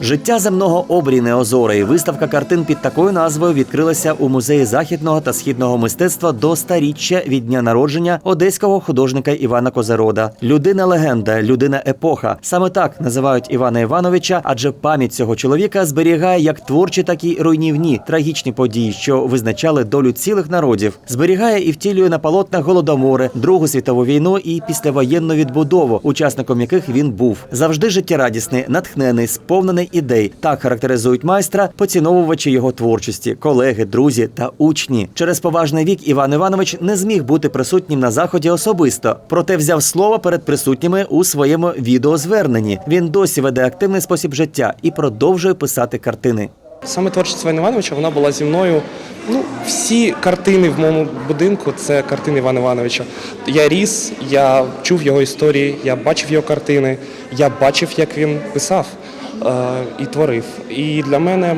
Життя земного обрій Неозори. Виставка картин під такою назвою відкрилася у музеї західного та східного мистецтва до старіччя від дня народження одеського художника Івана Козарода. Людина легенда, людина епоха. Саме так називають Івана Івановича, адже пам'ять цього чоловіка зберігає як творчі, так і руйнівні трагічні події, що визначали долю цілих народів. Зберігає і втілює на полотнах голодомори, Другу світову війну і післявоєнну відбудову, учасником яких він був. Завжди життєрадісний, натхнений, сповнений ідей. Так характеризують майстра, поціновувачі його творчості, колеги, друзі та учні. Через поважний вік Іван Іванович не зміг бути присутнім на заході особисто, проте взяв слово перед присутніми у своєму відеозверненні. Він досі веде активний спосіб життя і продовжує писати картини. Саме творчість Івана Івановича вона була зі мною. Ну, всі картини в моєму будинку це картини Івана Івановича. Я ріс, я чув його історії, я бачив його картини, я бачив, як він писав і творив. І для мене,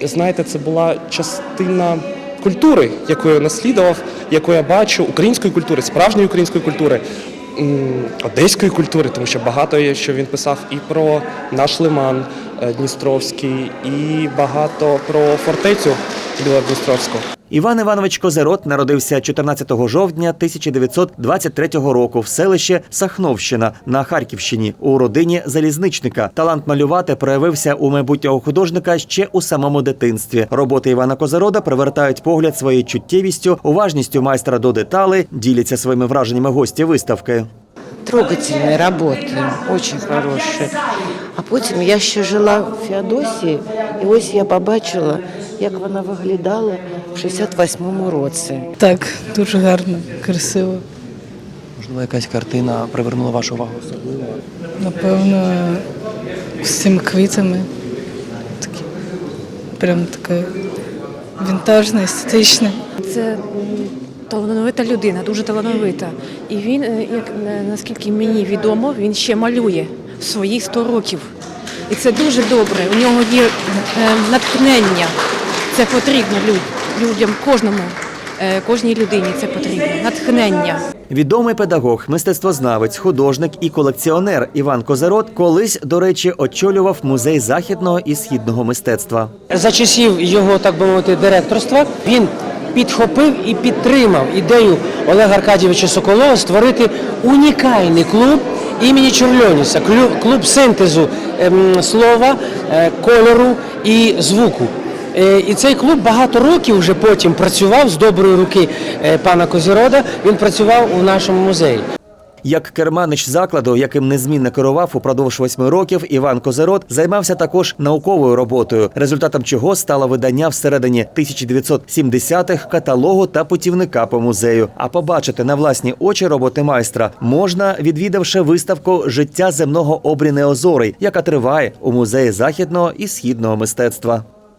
знаєте, це була частина культури, яку я наслідував, яку я бачу, української культури, справжньої української культури. Одеської культури, тому що багато є, що він писав і про наш лиман е, Дністровський, і багато про фортецю Білодністровську. Іван Іванович Козерот народився 14 жовтня 1923 року в селищі Сахновщина на Харківщині у родині залізничника. Талант малювати проявився у майбутнього художника ще у самому дитинстві. Роботи Івана Козерода привертають погляд своєю чуттєвістю, уважністю майстра до деталей, діляться своїми враженнями гості виставки. трогательные работы, очень хорошие. Потім я ще жила в Феодосії, і ось я побачила, як вона виглядала в 68-му році. Так, дуже гарно, красиво. Можливо, якась картина привернула вашу увагу особливо. Напевно, з цими квітами. Такі, прям таке вінтажне, естетичне. Це талановита людина, дуже талановита. І він, е, як е, наскільки мені відомо, він ще малює свої 100 років. І це дуже добре. У нього є е, натхнення. Це потрібно люд- людям, кожному, е, кожній людині це потрібно. Натхнення. Відомий педагог, мистецтвознавець, художник і колекціонер Іван Козерот колись, до речі, очолював музей західного і східного мистецтва. За часів його, так би мовити, директорства він підхопив і підтримав ідею Олега Аркадійовича Соколова створити унікальний клуб імені Чорльоніса, клуб синтезу ем, слова, е, кольору і звуку. Е, І цей клуб багато років вже потім працював з доброї руки е, пана Козірода. Він працював у нашому музеї. Як керманич закладу, яким незмінно керував упродовж восьми років, Іван Козерот займався також науковою роботою, результатом чого стало видання всередині 1970-х каталогу та путівника по музею. А побачити на власні очі роботи майстра можна, відвідавши виставку Життя земного обрі Неозори, яка триває у музеї західного і східного мистецтва.